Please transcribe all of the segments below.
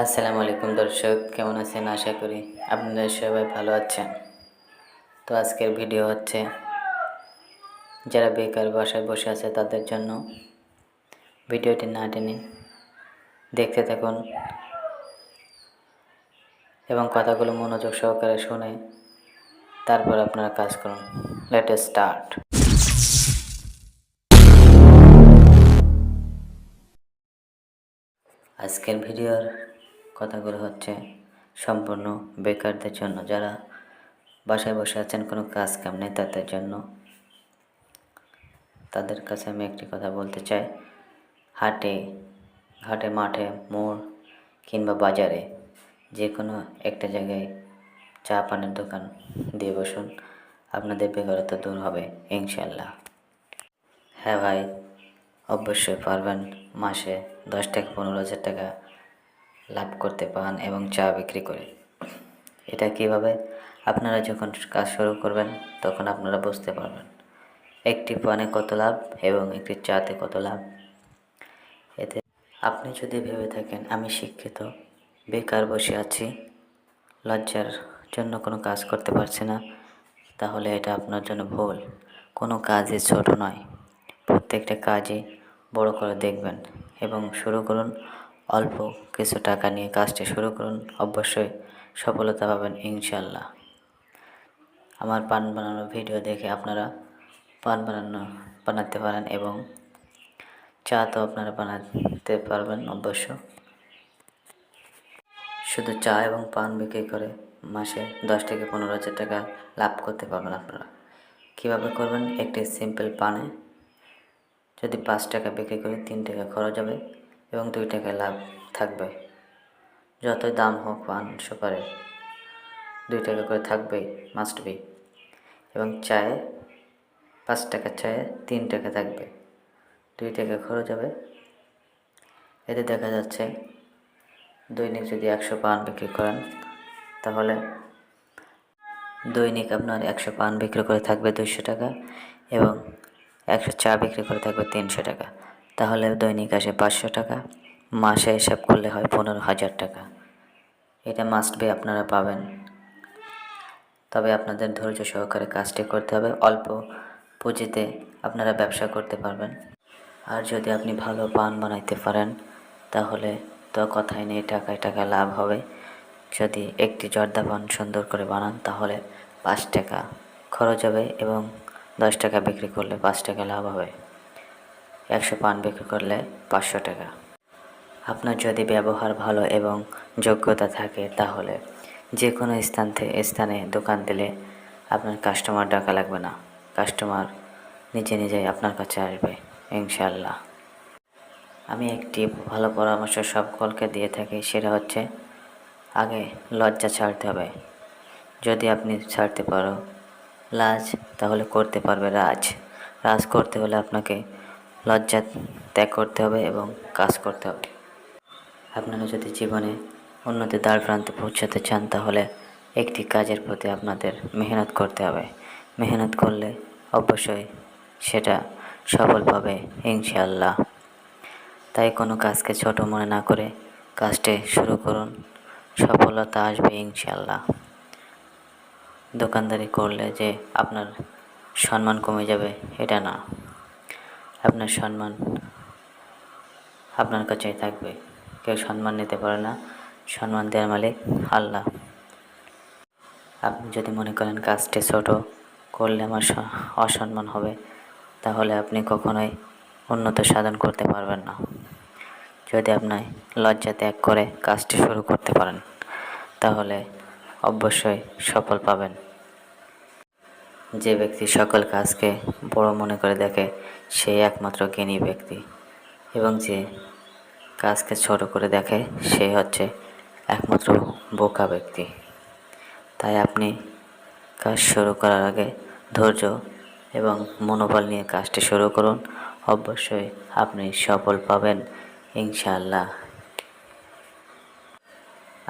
আসসালামু আলাইকুম দর্শক, কেমন আছেন? আশা করি আপনারা সবাই ভালো আছেন। তো আজকের ভিডিও হচ্ছে, যারা বেকার বাসায় বসে আছে তাদের জন্য। ভিডিওটি না টেনে দেখতে থাকুন এবং কথাগুলো মনোযোগ সহকারে শুনে তারপর আপনারা কাজ করুন। লেট স্টার্ট আজকের ভিডিওর কথাগুলো হচ্ছে সম্পূর্ণ বেকারদের জন্য। যারা বাসায় বসে আছেন, কোনো কাজ কাম নেই তাদের জন্য। তাদের কাছে আমি একটি কথা বলতে চাই। হাটে ঘাটে মাঠে, মোড় কিংবা বাজারে যে কোনো একটা জায়গায় চা পানের দোকান দিয়ে বসুন, আপনাদের বেকারত্ব দূর হবে ইনশাল্লাহ হ্যাঁ ভাই, অবশ্যই পারবেন মাসে দশ থেকে পনেরো হাজার টাকা লাভ করতে পান এবং চা বিক্রি করে। এটা কীভাবে? আপনারা যখন কাজ শুরু করবেন, তখন আপনারা বুঝতে পারবেন। একটি পানে কত লাভ এবং একটি চাতে কত লাভ। এতে আপনি যদি ভেবে থাকেন, আমি শিক্ষিত, বেকার বসে আছি, লজ্জার জন্য কোনো কাজ করতে পারছি না, তাহলে এটা আপনার জন্য ভুল। কোনো কাজই ছোট নয়। প্রত্যেকটা কাজই বড় করে দেখবেন এবং শুরু করুন অল্প কিছু টাকা নিয়ে কাজটি শুরু করুন। অবশ্যই সফলতা পাবেন ইনশাল্লাহ আমার পান বানানোর ভিডিও দেখে আপনারা পান বানানো বানাতে পারেন এবং চা তো আপনারা বানাতে পারবেন অবশ্য। শুধু চা এবং পান বিক্রি করে মাসে দশ থেকে পনেরো হাজার টাকা লাভ করতে পারবেন আপনারা। কীভাবে করবেন? একটি সিম্পল পানে যদি পাঁচ টাকা বিক্রি করে তিন টাকা খরচ হবে এবং দুই টাকা লাভ থাকবে। যতই দাম হোক পান সুপারে, দুই টাকা করে থাকবেই মাস্ট বি এবং চায়ে পাঁচ টাকা, চায়ে তিন টাকা থাকবে। দুই টাকা খরচ হবে। এতে দেখা যাচ্ছে, দৈনিক যদি একশো পান বিক্রি করেন, তাহলে দৈনিক আপনার একশো পান বিক্রি করে থাকবে দুইশো টাকা এবং একশো চা বিক্রি করে থাকবে তিনশো টাকা। তাহলে দৈনিক আসে পাঁচশো টাকা, মাসে হিসাব করলে হয় পনেরো হাজার টাকা। এটা মাস্ট বি আপনারা পাবেন। তবে আপনাদের ধৈর্য সহকারে কাজটি করতে হবে, অল্প পুঁজিতে আপনারা ব্যবসা করতে পারবেন। আর যদি আপনি ভালো পান বানাইতে পারেন, তাহলে তো কথাই নেই, টাকায় টাকা লাভ হবে। যদি একটি জর্দা পান সুন্দর করে বানান, তাহলে পাঁচ টাকা খরচ হবে এবং দশ টাকা বিক্রি করলে পাঁচ টাকা লাভ হবে। একশো পান বিক্রি করলে পাঁচশো টাকা। আপনার যদি ব্যবহার ভালো এবং যোগ্যতা থাকে, তাহলে যে কোনো স্থান থেকে স্থানে দোকান দিলে আপনার কাস্টমার ডাকা লাগবে না। কাস্টমার নিজে নিজেই আপনার কাছে আসবে ইনশাল্লাহ আমি একটি ভালো পরামর্শ সকলকে দিয়ে থাকি, সেটা হচ্ছে আগে লজ্জা ছাড়তে হবে। যদি আপনি ছাড়তে পারো, লাজ, তাহলে করতে পারবে রাজ। রাজ করতে হলে আপনাকে লজ্জা ত্যাগ করতে হবে এবং কাজ করতে হবে। আপনারা যদি জীবনে উন্নতি দ্বার প্রান্তে পৌঁছাতে চান, তাহলে একটি কাজের প্রতি আপনাদের মেহনত করতে হবে। মেহনত করলে অবশ্যই সেটা সফল পাবে ইনশাআল্লাহ। তাই কোনো কাজকে ছোট মনে না করে কাজটি শুরু করুন। সফলতা আসবে ইনশাআল্লাহ। দোকানদারি করলে যে আপনার সম্মান কমে যাবে, এটা না। আপনার সম্মান আপনার কাছেই থাকবে। কেউ সম্মান নিতে পারে না। সম্মান দেওয়ার মালিক আল্লাহ। আপনি যদি মনে করেন কাজটি ছোট করলে আমার অসম্মান হবে, তাহলে আপনি কখনোই উন্নত সাধন করতে পারবেন না। যদি আপনি লজ্জা ত্যাগ করে কাজটি শুরু করতে পারেন, তাহলে অবশ্যই সফল পাবেন। যে ব্যক্তি সকল কাজকে বড় মনে করে দেখে সেই একমাত্র জ্ঞানী ব্যক্তি। এবং যে কাজকে ছোট করে দেখে, সে হচ্ছে একমাত্র বোকা ব্যক্তি। তাই আপনি কাজ শুরু করার আগে ধৈর্য এবং মনোবল নিয়ে কাজটি শুরু করুন। অবশ্যই আপনি সফল পাবেন, ইনশাআল্লাহ।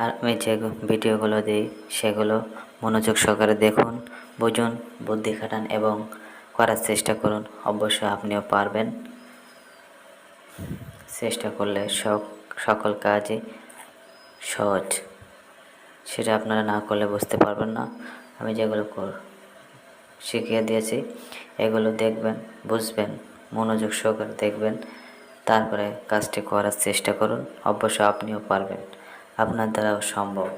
আর আমি যে ভিডিওগুলো দিই, সেগুলো মনোযোগ সহকারে দেখুন, বুঝুন, বুদ্ধি খাটান এবং করার চেষ্টা করুন। অবশ্যই আপনিও পারবেন। চেষ্টা করলে সকল কাজই সহজ। সেটা আপনারা না করলে বুঝতে পারবেন না। আমি যেগুলো কর, শিখিয়ে দিয়েছি, এগুলো দেখবেন, বুঝবেন, মনোযোগ সহকারে দেখবেন। তারপরে কাজটি করার চেষ্টা করুন। অবশ্যই আপনিও পারবেন। আপনার দ্বারাও সম্ভব।